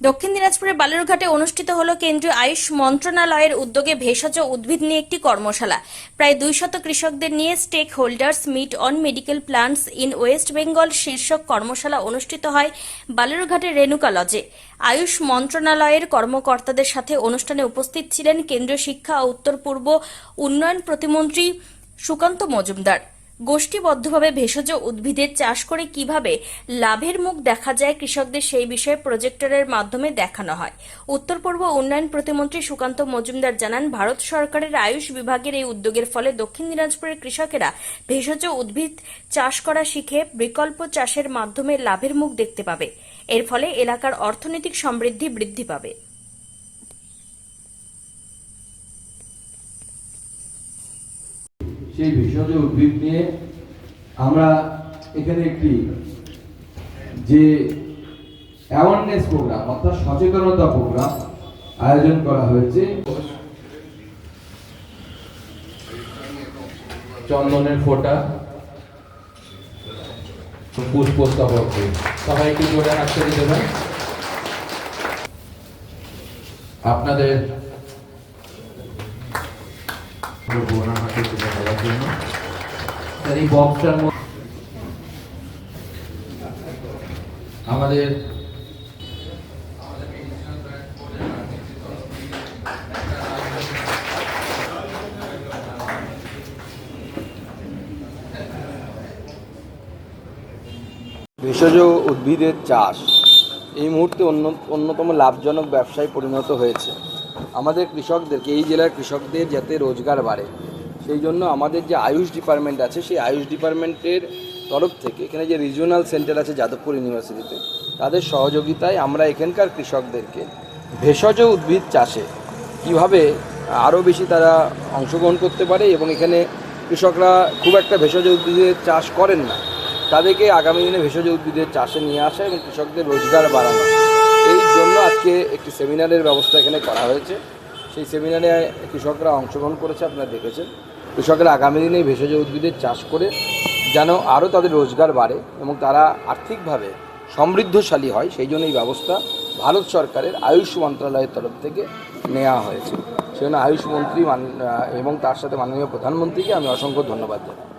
দক্ষিণ দিনাজপুরের বালুরঘাটে অনুষ্ঠিত হল কেন্দ্রীয় আয়ুষ মন্ত্রণালয়ের উদ্যোগে ভেষজ উদ্ভিদ নিয়ে একটি কর্মশালা। প্রায় দুইশত কৃষকদের নিয়ে stakeholders meet on medical plants in West Bengal শীর্ষক কর্মশালা অনুষ্ঠিত হয় বালুরঘাটের রেণুকা লজে আয়ুষ মন্ত্রণালয়ের কর্মকর্তাদের সাথে অনুষ্ঠানে উপস্থিত ছিলেন কেন্দ্রীয় শিক্ষা ও উত্তর পূর্ব উন্নয়ন প্রতিমন্ত্রী সুকান্ত মজুমদার। গোষ্ঠীবদ্ধভাবে ভেষজ উদ্ভিদের চাষ করে কীভাবে লাভের মুখ দেখা যায় কৃষকদের সেই বিষয়ে প্রজেক্টরের মাধ্যমে দেখানো হয়। উত্তর পূর্ব উন্নয়ন প্রতিমন্ত্রী সুকান্ত মজুমদার জানান, ভারত সরকারের আয়ুষ বিভাগের এই উদ্যোগের ফলে দক্ষিণ দিনাজপুরের কৃষকেরা ভেষজ উদ্ভিদ চাষ করা শিখে বিকল্প চাষের মাধ্যমে লাভের মুখ দেখতে পাবে। এর ফলে এলাকার অর্থনৈতিক সমৃদ্ধি বৃদ্ধি পাবে। সেই ভেষজ উদ্ভিদ নিয়ে আমরা এখানে একটি যে অ্যাওয়ারনেস প্রোগ্রাম অর্থাৎ সচেতনতা প্রোগ্রাম আয়োজন করা হয়েছে। চন্দনের ফোঁটা, পুষ্পস্তবক। সবাই একটু জোরে পারেন আপনাদের তার এই বক্সটার মধ্যে আমাদের ভেষজ উদ্ভিদের চাষ এই মুহূর্তে অন্য অন্যতম লাভজনক ব্যবসায় পরিণত হয়েছে। আমাদের কৃষকদেরকে, এই জেলার কৃষকদের যাতে রোজগার বাড়ে সেই জন্য আমাদের যে আয়ুষ ডিপার্টমেন্ট আছে, সেই আয়ুষ ডিপার্টমেন্টের তরফ থেকে, এখানে যে রিজিওনাল সেন্টার আছে যাদবপুর ইউনিভার্সিটিতে তাদের সহযোগিতায় আমরা এখানকার কৃষকদেরকে ভেষজ উদ্ভিদ চাষে কীভাবে আরও বেশি তারা অংশগ্রহণ করতে পারে এবং এখানে কৃষকরা খুব একটা ভেষজ উদ্ভিদের চাষ করেন না, তাদেরকে আগামী দিনে ভেষজ উদ্ভিদের চাষে নিয়ে আসা এবং কৃষকদের রোজগার বাড়ানো। এই জন্য আজকে একটি সেমিনারের ব্যবস্থা এখানে করা হয়েছে। সেই সেমিনারে কৃষকরা অংশগ্রহণ করেছে, আপনারা দেখেছেন। কৃষকরা আগামী দিনে এই ভেষজ উদ্ভিদের চাষ করে যেন আরও তাদের রোজগার বাড়ে এবং তারা আর্থিকভাবে সমৃদ্ধশালী হয়, সেই জন্য এই ব্যবস্থা ভারত সরকারের আয়ুষ মন্ত্রণালয়ের তরফ থেকে নেওয়া হয়েছে। সেজন্য আয়ুষ মন্ত্রী মান- এবং তার সাথে মাননীয় প্রধানমন্ত্রীকে আমি অসংখ্য ধন্যবাদ জানাই।